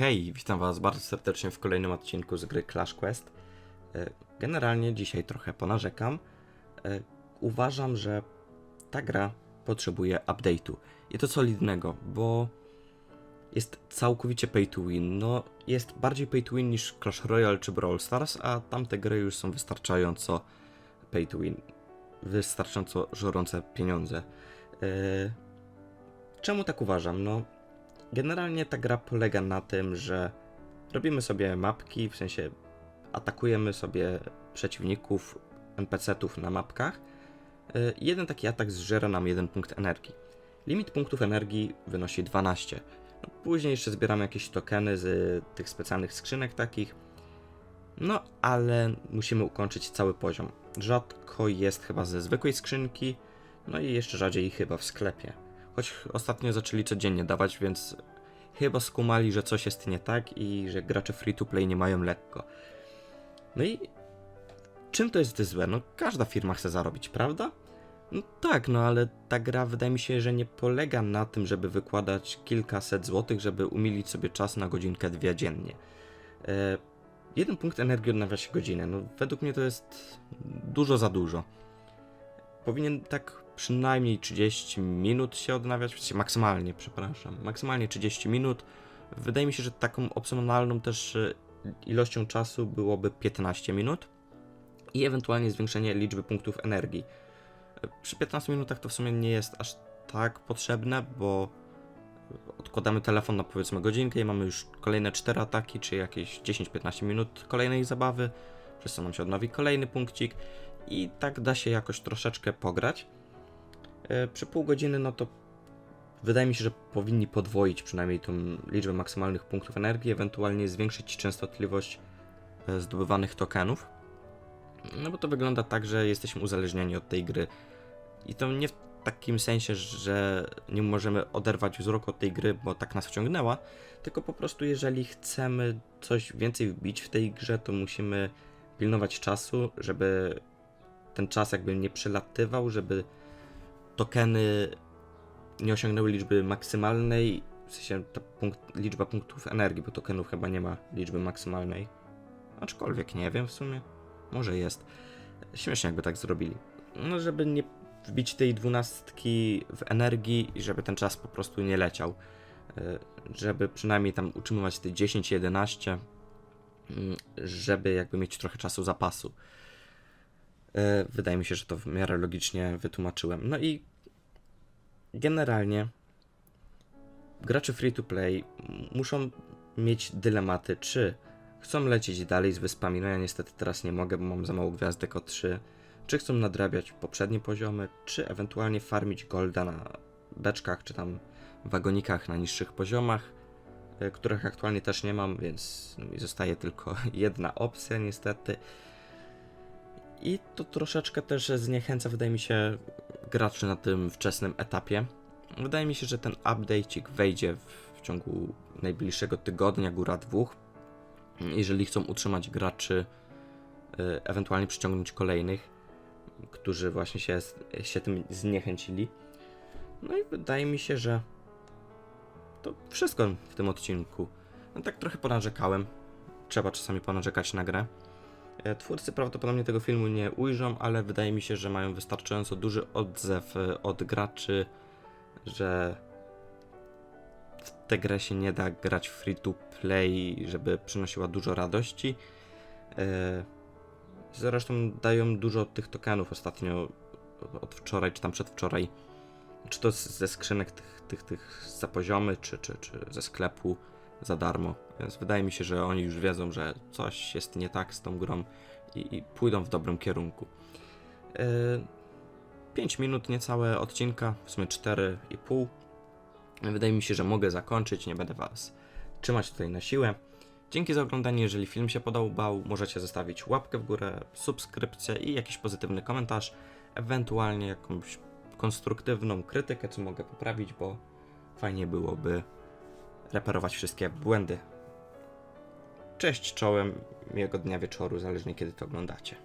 Hej, witam Was bardzo serdecznie w kolejnym odcinku z gry Clash Quest. E, Generalnie dzisiaj trochę ponarzekam. E, Uważam, że ta gra potrzebuje update'u. I to solidnego, bo jest całkowicie pay to win. No, jest bardziej pay to win niż Clash Royale czy Brawl Stars, a tamte gry już są wystarczająco pay to win. Wystarczająco żorące pieniądze. E, Czemu tak uważam? No, Generalnie ta gra polega na tym, że robimy sobie mapki, w sensie atakujemy sobie przeciwników, NPC-ów na mapkach. Y, Jeden taki atak zżera nam jeden punkt energii. Limit punktów energii wynosi 12. No, później jeszcze zbieramy jakieś tokeny z tych specjalnych skrzynek takich. No, ale musimy ukończyć cały poziom. Rzadko jest chyba ze zwykłej skrzynki, no i jeszcze rzadziej chyba w sklepie. Choć ostatnio zaczęli codziennie dawać, więc chyba skumali, że coś jest nie tak i że gracze free to play nie mają lekko. No i czym to jest złe? No każda firma chce zarobić, prawda? No tak, no ale ta gra wydaje mi się, że nie polega na tym, żeby wykładać kilkaset złotych, żeby umilić sobie czas na godzinkę, dwie dziennie. E, jeden punkt energii odnawia się godzinę. No według mnie to jest dużo za dużo. Powinien tak przynajmniej 30 minut się odnawiać, maksymalnie, przepraszam, maksymalnie 30 minut. Wydaje mi się, że taką opcjonalną też e, ilością czasu byłoby 15 minut i ewentualnie zwiększenie liczby punktów energii. E, Przy 15 minutach to w sumie nie jest aż tak potrzebne, bo odkładamy telefon na powiedzmy godzinkę i mamy już kolejne 4 ataki, czy jakieś 10-15 minut kolejnej zabawy, przez co nam się odnowi kolejny punkcik i tak da się jakoś troszeczkę pograć. E, Przy pół godziny, no to wydaje mi się, że powinni podwoić przynajmniej tą liczbę maksymalnych punktów energii, ewentualnie zwiększyć częstotliwość e, zdobywanych tokenów. No bo to wygląda tak, że jesteśmy uzależnieni od tej gry. I to nie w takim sensie, że nie możemy oderwać wzroku od tej gry, bo tak nas wciągnęła, tylko po prostu jeżeli chcemy coś więcej wbić w tej grze, to musimy pilnować czasu, żeby ten czas jakby nie przelatywał, żeby tokeny nie osiągnęły liczby maksymalnej, w sensie ta punkt, liczba punktów energii, bo tokenów chyba nie ma liczby maksymalnej. Aczkolwiek nie wiem w sumie. Może jest. Śmiesznie jakby tak zrobili. No, żeby nie wbić tej dwunastki w energii i żeby ten czas po prostu nie leciał. E, Żeby przynajmniej tam utrzymywać te 10-11, mm, żeby jakby mieć trochę czasu zapasu. E, Wydaje mi się, że to w miarę logicznie wytłumaczyłem. No i generalnie gracze free to play muszą mieć dylematy, czy chcą lecieć dalej z wyspami. No ja niestety teraz nie mogę, bo mam za mało gwiazdek o 3. Czy chcą nadrabiać poprzednie poziomy, czy ewentualnie farmić golda na beczkach, czy tam wagonikach na niższych poziomach, e, których aktualnie też nie mam, więc no mi zostaje tylko jedna opcja niestety. I to troszeczkę też zniechęca, wydaje mi się, graczy na tym wczesnym etapie. Wydaje mi się, że ten update'ik wejdzie w, w ciągu najbliższego tygodnia, góra dwóch. Jeżeli chcą utrzymać graczy, y, ewentualnie przyciągnąć kolejnych, którzy właśnie się, się tym zniechęcili. No i wydaje mi się, że to wszystko w tym odcinku. No tak trochę ponarzekałem. Trzeba czasami ponarzekać na grę. E, Twórcy prawdopodobnie tego filmu nie ujrzą, ale wydaje mi się, że mają wystarczająco duży odzew e, od graczy, że w tę grę się nie da grać free to play, żeby przynosiła dużo radości. E, Zresztą dają dużo tych tokenów ostatnio, od wczoraj czy tam przedwczoraj. Czy to ze skrzynek tych, tych, tych za poziomy, czy, czy, czy ze sklepu za darmo. Więc wydaje mi się, że oni już wiedzą, że coś jest nie tak z tą grą i, i pójdą w dobrym kierunku. Yy, 5 minut niecałe odcinka, w sumie 4,5. Wydaje mi się, że mogę zakończyć, nie będę Was trzymać tutaj na siłę. Dzięki za oglądanie, jeżeli film się podobał, możecie zostawić łapkę w górę, subskrypcję i jakiś pozytywny komentarz, ewentualnie jakąś konstruktywną krytykę, co mogę poprawić, bo fajnie byłoby reperować wszystkie błędy. Cześć czołem, miłego dnia wieczoru, zależnie kiedy to oglądacie.